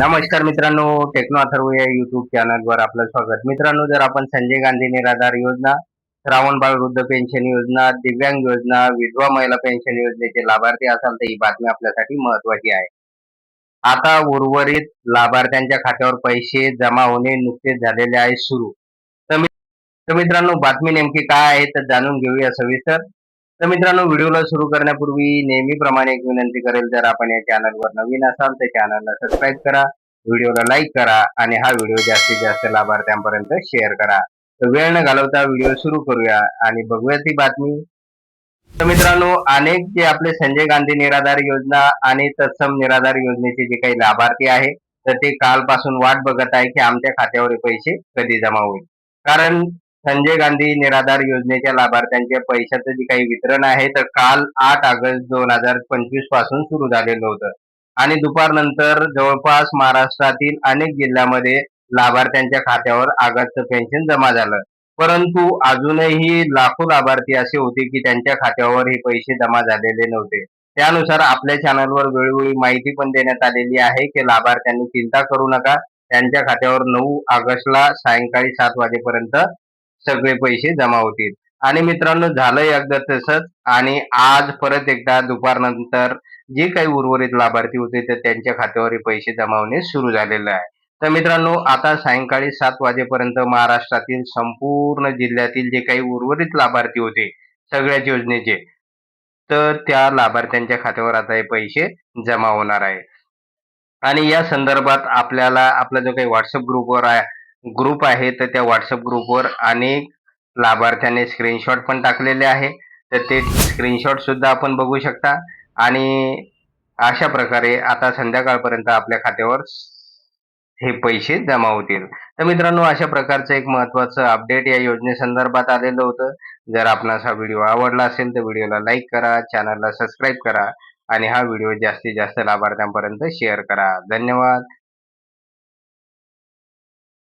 नमस्कार मित्रांनो टेक्नो अथर्व या युट्यूब चॅनलवर आपलं स्वागत. मित्रांनो जर आपण संजय गांधी निराधार योजना श्रावण बाळ वृद्ध पेन्शन योजना दिव्यांग योजना विधवा महिला पेन्शन योजनेचे लाभार्थी असाल तर ही बातमी आपल्यासाठी महत्वाची आहे. आता उर्वरित लाभार्थ्यांच्या खात्यावर पैसे जमा होणे नुकतेच झालेले आहे सुरू. तर मित्रांनो बातमी नेमकी काय आहे तर जाणून घेऊया सविस्तर. तर मित्रांनो व्हिडिओला सुरू करण्यापूर्वी नेहमीप्रमाणे एक विनंती करेल जर आपण या चॅनलवर नवीन असाल तर चॅनलला सबस्क्राईब करा व्हिडिओला लाईक करा आणि हा व्हिडिओ जास्तीत जास्त लाभार्थ्यांपर्यंत शेअर करा. तर वेळ न घालवता व्हिडिओ सुरू करूया आणि बघूया ती बातमी. तर मित्रांनो अनेक जे आपले संजय गांधी निराधार योजना आणि तत्सम निराधार योजनेचे जे काही लाभार्थी आहे तर ते कालपासून वाट बघत आहे की आमच्या खात्यावर पैसे कधी जमा होईल. कारण संजय गांधी निराधार योजनेच्या लाभार्थ्यांच्या पैशाचं जे काही वितरण आहे तर काल आठ ऑगस्ट दोन हजार पंचवीसपासून सुरू झालेलं होतं. आणि दुपारनंतर जवळपास महाराष्ट्रातील अनेक जिल्ह्यामध्ये लाभार्थ्यांच्या खात्यावर आगाचं पेन्शन जमा झालं. परंतु अजूनही लाखो लाभार्थी असे होते की त्यांच्या खात्यावर हे पैसे जमा झालेले नव्हते. त्यानुसार आपल्या चॅनलवर वेळोवेळी माहिती पण देण्यात आलेली आहे की लाभार्थ्यांनी चिंता करू नका. त्यांच्या खात्यावर नऊ ऑगस्टला सायंकाळी सात वाजेपर्यंत सगळे पैसे जमा होतील. आणि मित्रांनो झालंय एकदा तसंच. आणि आज परत एकदा दुपारनंतर जे काही उर्वरित लाभार्थी होते तर त्यांच्या खात्यावर पैसे जमा होणे सुरू झालेलं आहे. तर मित्रांनो आता सायंकाळी सात वाजेपर्यंत महाराष्ट्रातील संपूर्ण जिल्ह्यातील जे काही उर्वरित लाभार्थी होते सगळ्याच योजनेचे तर त्या लाभार्थ्यांच्या खात्यावर आता हे पैसे जमा होणार आहे. आणि या संदर्भात आपल्याला आपला जो काही व्हॉट्सअप ग्रुपवर आहे ग्रुप आहे तर त्या व्हॉट्सअप ग्रुपवर अनेक लाभार्थ्याने स्क्रीनशॉट पण टाकलेले आहे. तर ते स्क्रीनशॉट सुद्धा आपण बघू शकता. आणि अशा प्रकारे आता संध्याकाळपर्यंत आपल्या खात्यावर हे पैसे जमा होतील. तर मित्रांनो अशा प्रकारचं एक महत्वाचं अपडेट या योजनेसंदर्भात आलेलं होतं. जर आपणास हा व्हिडिओ आवडला असेल तर व्हिडिओला लाईक करा चॅनलला सबस्क्राईब करा आणि हा व्हिडिओ जास्तीत जास्त लाभार्थ्यांपर्यंत शेअर करा. धन्यवाद.